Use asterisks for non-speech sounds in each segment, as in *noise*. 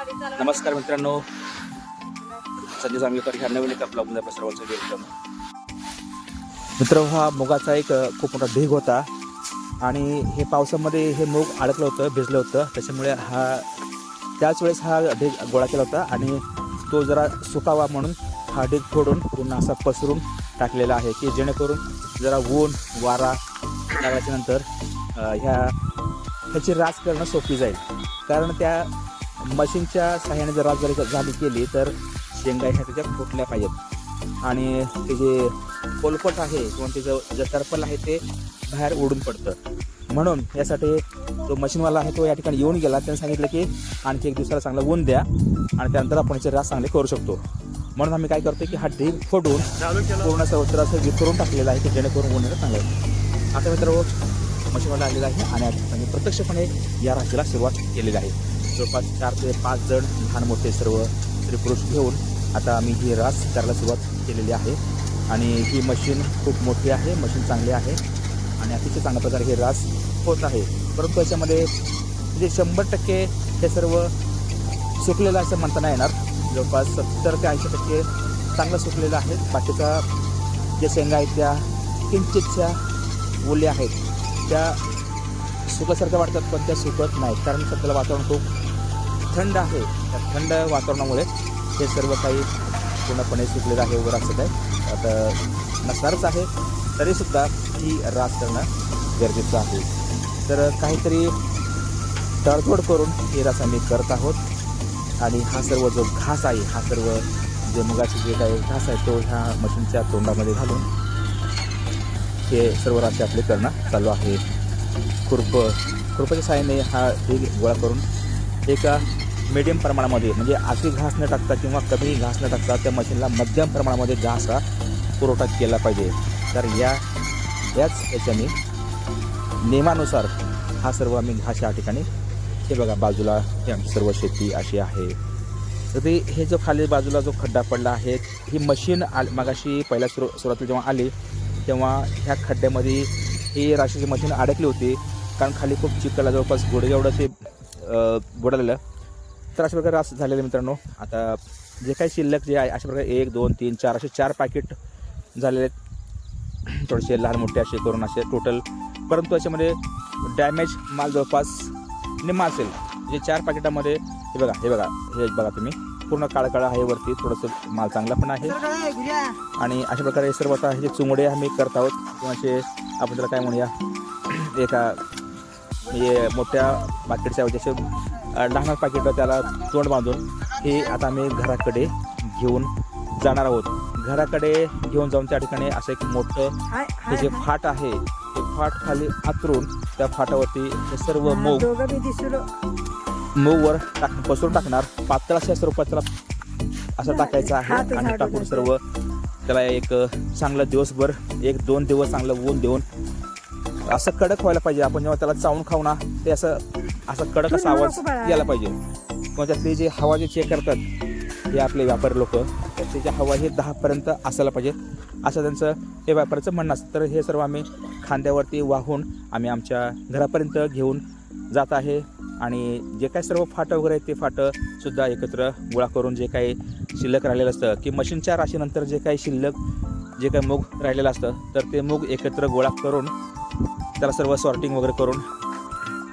नमस्कार मित्रांनो. संजय जांभेकर ह्या नवीन एका ब्लॉगमध्ये आपल्या सर्वांचं वेलकम. मित्र हा मुगाचा एक खूप मोठा ढीग होता. आणि हे पावसामध्ये हे मूग अडकलं होतं भिजलं होतं. त्याच्यामुळे हा त्याच वेळेस हा ढीग गोळा केला होता. आणि तो जरा सुकावा म्हणून हा ढीग फोडून पुन्हा असा पसरून टाकलेला आहे की जेणेकरून जरा ऊन वारा लागल्याच्यानंतर ह्या ह्याची रास करणं सोपी जाईल. कारण त्या मशीनच्या सहाय्याने जर रास जरी झाली केली तर शेंगा ह्या त्याच्या फुटल्या पाहिजेत. आणि ते जे पोलपट आहे किंवा त्याचं जे टर्पल आहे ते बाहेर उडून पडतं. म्हणून यासाठी जो मशीनवाला आहे तो या ठिकाणी येऊन गेला. त्याने सांगितलं की आणखी एक दिवसाला चांगला ऊन द्या आणि त्यानंतर आपण याचे रास चांगले करू शकतो. म्हणून आम्ही काय करतो की हा ढीग फोडून पूर्ण सर्वत्र असं विखरून टाकलेलं आहे की जेणेकरून ऊन येणं चांगलं आता मित्र मशीनवाला आलेला आहे आणि प्रत्यक्षपणे या राशीला सुरुवात केलेली आहे. जवळपास चार ते पाच जण लहान मोठे सर्व स्त्री पुरुष घेऊन आता आम्ही ही रास करायला सुरुवात केलेली आहे. आणि ही मशीन खूप मोठी आहे मशीन चांगली आहे आणि अतिशय चांगल्या प्रकारे हे रास होत आहे. परंतु याच्यामध्ये म्हणजे शंभर टक्के हे सर्व सुकलेलं असं म्हणता नाही येणार. जवळपास सत्तर ते ऐंशी टक्के चांगलं सुकलेलं आहे. बाकीचा जे शेंगा आहेत त्या किंचितच्या ओल्या आहेत. त्या सुकासारख्या वाटतात पण त्या सुकत नाहीत. कारण सध्याला वातावरण खूप थंड आहे. त्या थंड वातावरणामुळे हे सर्व काही पूर्णपणे सुकलेलं आहे वगैरे असत आहे. आता नसणारच आहे तरीसुद्धा ही रास करणं गरजेचं आहे. तर काहीतरी तडतोड करून ही रास आम्ही करत आहोत. आणि हा सर्व जो घास आहे हा सर्व जे मुगाचे जे काही घास आहे तो ह्या मशीनच्या तोंडामध्ये घालून हे सर्व राशी आपले करणं चालू आहे. खुरपं खुरपाच्या साहाय्याने हा ढीग गोळा करून एका मिडियम प्रमाणामध्ये म्हणजे अति घास न टाकता किंवा कमी घास न टाकता त्या मशीनला मध्यम प्रमाणामध्ये घास हा पुरवठा केला पाहिजे. तर या याच याच्याने नियमानुसार हा सर्व आम्ही घास या ठिकाणी हे बघा बाजूला हे आमची सर्व शेती अशी आहे. तर ते हे जो खाली बाजूला जो खड्डा पडला आहे ही मशीन आ मगाशी पहिल्या सुरू सुरुवातीला जेव्हा आली तेव्हा ह्या खड्ड्यामध्ये ही राशीची मशीन अडकली होती. कारण खाली खूप चिकला जवळपास गुडघे एवढं ते बुडालेलं. तर अशा प्रकारे रास झालेलं मित्रांनो. आता जे काही शिल्लक जे आहे अशा प्रकारे एक दोन तीन चार असे चार पॅकेट झालेले आहेत. थोडेसे लहान मोठे असे करून असे टोटल परंतु याच्यामध्ये डॅमेज माल जवळपास निम्मा असेल. जे चार पॅकेटामध्ये हे बघा हे बघा हे बघा तुम्ही. पूर्ण काळं आहे वरती थोडंसं माल चांगला पण आहे. आणि अशा प्रकारे सर्व आता हे जे चुंगडे आम्ही करत आहोत किंवा असे आपण त्याला काय म्हणूया एका म्हणजे मोठ्या बाकेटच्या जसे लहान पाकिट त्याला तोंड बांधून हे आता आम्ही घराकडे घेऊन जाणार आहोत. घराकडे घेऊन जाऊन त्या ठिकाणी असं एक मोठं हे जे फाट आहे ते फाट खाली आतरून त्या फाटावरती हे सर्व मूग मूगवर टाक पसरून टाकणार. पातळ अशा स्वरूपात त्याला असं टाकायचं आहे आणि टाकून सर्व त्याला एक चांगलं दिवसभर एक दोन दिवस चांगलं ऊन देऊन असं कडक व्हायला पाहिजे. आपण जेव्हा त्याला चावून खाऊ ना ते असं असं कडक असा आवाज यायला पाहिजे. किंवा त्यातली जी हवा जे चेक करतात हे आपले व्यापारी लोक त्याची हवा ही दहापर्यंत असायला पाहिजे. असं त्यांचं हे व्यापाऱ्याचं म्हणणं असतं. तर हे सर्व आम्ही खांद्यावरती वाहून आम्ही आमच्या घरापर्यंत घेऊन जात आहे. आणि जे काही सर्व फाटं वगैरे आहेत ते फाटं सुद्धा एकत्र गोळा करून जे काही शिल्लक राहिलेलं असतं की मशीनच्या राशीनंतर जे काही शिल्लक जे काही मूग राहिलेलं असतं तर ते मूग एकत्र गोळा करून त्याला सर्व सॉर्टिंग वगैरे करून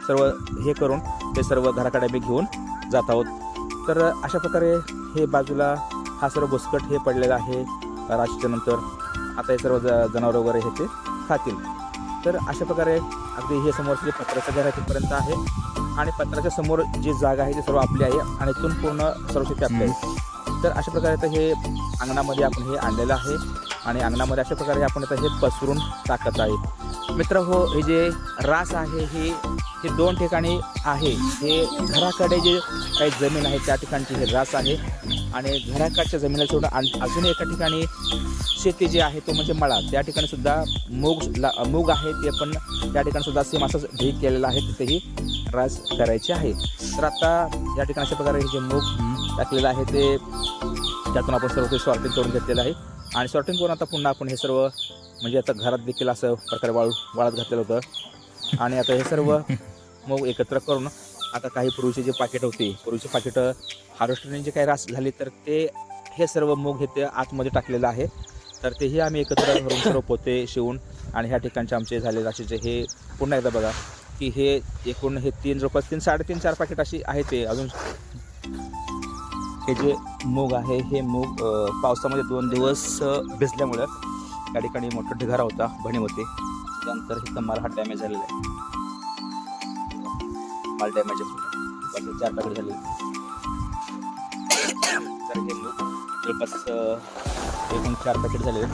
सर्व हे करून ते सर्व घराकडे आम्ही घेऊन जात आहोत. तर अशा प्रकारे हे बाजूला हा सर्व बुसकट हे पडलेलं आहे. राशीच्या नंतर आता हे सर्व ज जनावरं वगैरे हे ते खातील. तर अशा प्रकारे अगदी हे समोरचं जे पत्राचं घर आहे तिथपर्यंत आहे. आणि पत्राच्या समोर जी जागा आहे ती सर्व आपली आहे आणि इथून पूर्ण सर्व शेती आपली आहे. तर अशा प्रकारे आता हे अंगणामध्ये आपण हे आणलेलं आहे. आणि अंगणामध्ये अशा प्रकारे आपण आता हे पसरून टाकत आहे. मित्र हो हे जे रास आहे हे हे दोन ठिकाणी आहे. हे घराकडे जे काही जमीन आहे त्या ठिकाणची हे रास आहे. आणि घराकडच्या जमिनीला सोडून आण- अजून एका ठिकाणी शेती जी आहे तो म्हणजे मळा. त्या ठिकाणी सुद्धा मूग ला- मूग आहे ते पण त्या ठिकाणी सुद्धा सेम असंच ढीक केलेला आहे तिथेही रास करायचे आहे. तर आता या ठिकाणी अशा प्रकारे हे जे मूग टाकलेलं आहे ते त्यातून आपण सर्व ते सॉर्टिंग करून घेतलेलं आहे. आणि सॉर्टिंग करून आता पुन्हा आपण हे सर्व म्हणजे आता घरात देखील असं प्रकारे वाळू वाळत घातलेलं होतं. आणि आता हे सर्व *laughs* मग एकत्र करून आता काही पूर्वीचे जे पाकिट होते पूर्वीचे पाकिटं हार्वेस्टरने जे काही रास झाले तर ते हे सर्व मूग हे ते आतमध्ये टाकलेलं आहे. तर तेही आम्ही एकत्र करून सर्व पोते शिवून आणि ह्या ठिकाणचे आमचे झाले राशीचे हे पुन्हा एकदा बघा की हे एकूण हे तीन जवळपास तीन साडेतीन चार पाकिट अशी आहे ते अजून. हे जे मूग आहे हे मूग पावसामध्ये दोन दिवस भिजल्यामुळं त्या ठिकाणी मोठा ढिगारा होता भणी होते त्यानंतर इथं माल हा डॅमेज झालेला आहे. माल डॅमेज आहे. चार टाकडे झाले तर हे जवळपास एकूण चार पॅकेट झालेले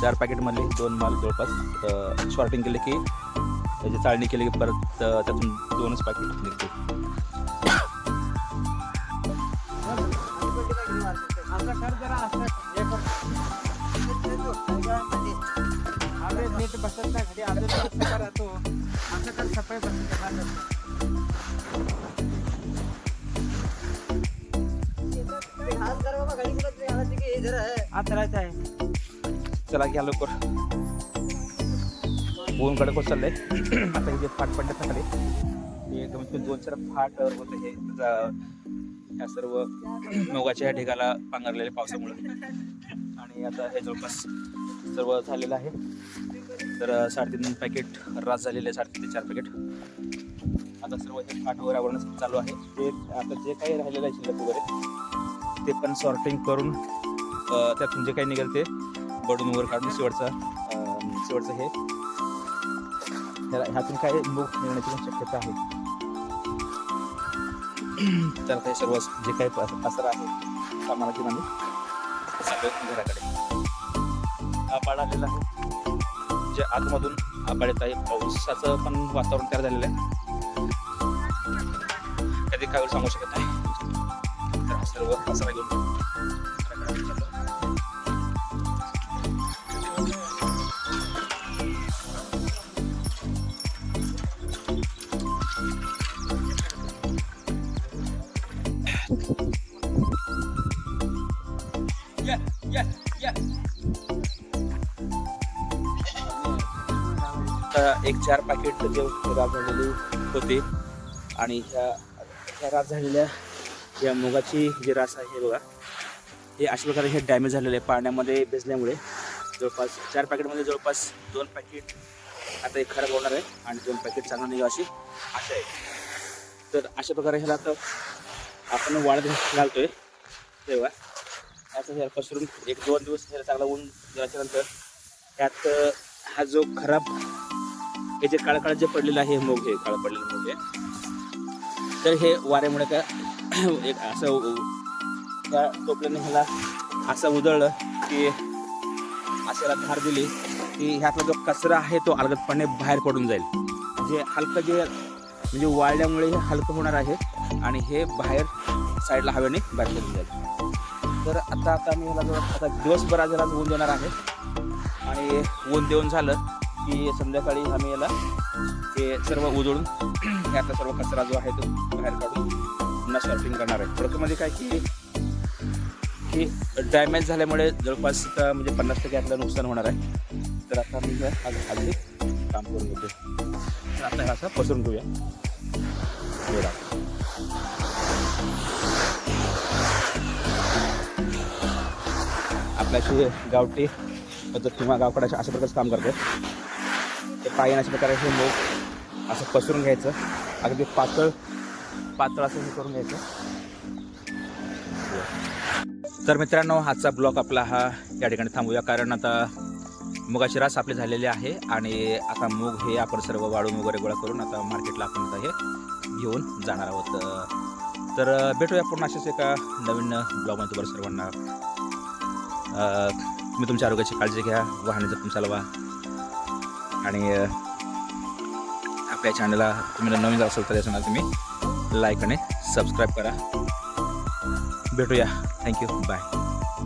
चार पॅकेटमधले दोन माल जवळपास शॉर्टिंग केले की त्याची चाळणी केली की परत त्यातून दोनच पॅकेट निघते. आमचा खर्च जरा नीट बसत नाही घरी आलो राहतो आमचा तर सफाई बसत नाही. राहायचं आहे चला घ्या लवकर. ऊन कडक होत चाललंय आता हे जे फाट पडण्यात खाली हे कमीत दोन चार फाट होत हे. जा- ह्या सर्व मोगाच्या या ठिकाला पांघरलेल्या पावसामुळे. आणि आता हे जवळपास सर्व झालेलं आहे. तर साडेतीन पॅकेट रास झालेले आहे साडेतीन ते चार पॅकेट आता सर्व हे फाटवर आवडणं चालू आहे. ते आता जे काही राहिलेलं आहे शिल्लक वगैरे ते पण सॉर्टिंग करून त्यातून जे काही निघेल ते बडून वर काढून शेवटचा शेवटचं हे. ह्याला- ह्यातून काही मूग निघण्याची पण शक्यता आहे. तर काही सर्व जे काही पस- आहे सामानाची म्हणजे सगळं घराकडे आबाळ आहे. जे आतमधून आबाळ येत आहे. पावसाचं पण वातावरण तयार झालेलं आहे. कधी काय सांगू शकत नाही. तर सर्व पसरा घेऊन एक चार पॅकेट जे राब झालेली होते. आणि ह्या ह्या झालेल्या या मुगाची जी रास आहे हे बघा हे अशा प्रकारे हे डॅमेज झालेलं आहे पाण्यामध्ये भिजल्यामुळे. जवळपास चार पॅकेटमध्ये जवळपास दोन पॅकेट आता एक खराब होणार आहे आणि दोन पॅकेट चांगलं निघा अशी आशा आहे. तर अशा प्रकारे ह्याला आता आपण वाढत घालतोय. हे बघा असं ह्याला पसरून एक दोन दिवस ह्याला चांगला ऊन गेल्याच्यानंतर त्यात हा जो खराब हे जे काळ जे पडलेलं आहे हे मूग हे काळं पडलेलं मूग आहे. तर हे वाऱ्यामुळे काय *clears throat* एक असं त्या टोपल्याने ह्याला असं उधळलं की अशाला धार दिली की ह्यातला जो कचरा आहे तो अलगदपणे बाहेर पडून जाईल. जे हलकं जे म्हणजे वाळल्यामुळे हे हलकं होणार आहे आणि हे बाहेर साईडला हवेने बाहेर जाईल. तर आता आता मी ह्याला जवळ आता दिवसभरा जरा ऊन देणार आहे. आणि ऊन देऊन झालं की संध्याकाळी आम्ही याला हे सर्व उजळून आता सर्व कचरा जो आहे तो बाहेर काढून पुन्हा सॉर्टिंग करणार आहे. थोडक्यामध्ये म्हणजे काय की की डॅमेज झाल्यामुळे जवळपास म्हणजे पन्नास टक्के आपलं नुकसान होणार आहे. तर आता मी हे आज खाली काम करून घेतो तर आता असं पसरून घेऊया. हे आपल्याशी गावठी पद्धत किंवा गावकडाशी अशा प्रकारचं काम करते ते पायन अशा प्रकारे हे मूग असं पसरून घ्यायचं. अगदी पातळ पातळ असं हे करून घ्यायचं. तर मित्रांनो आजचा ब्लॉग आपला हा या ठिकाणी थांबूया. कारण आता मुगाची रास आपली झालेली आहे आणि आता मूग हे आपण सर्व वाळून वगैरे गोळा करून आता मार्केटला आपण आता हे घेऊन जाणार आहोत. तर भेटूया पूर्ण अशाच एका नवीन ब्लॉगमध्ये तुम्हाला सर्वांना. तुम्ही तुमच्या आरोग्याची काळजी घ्या. वाहने जपून चालवा. आणि आपल्या चॅनलला तुम्ही जर नवीन असेल तर या तुम्ही लाईक आणि सबस्क्राईब करा. भेटूया. Thank you bye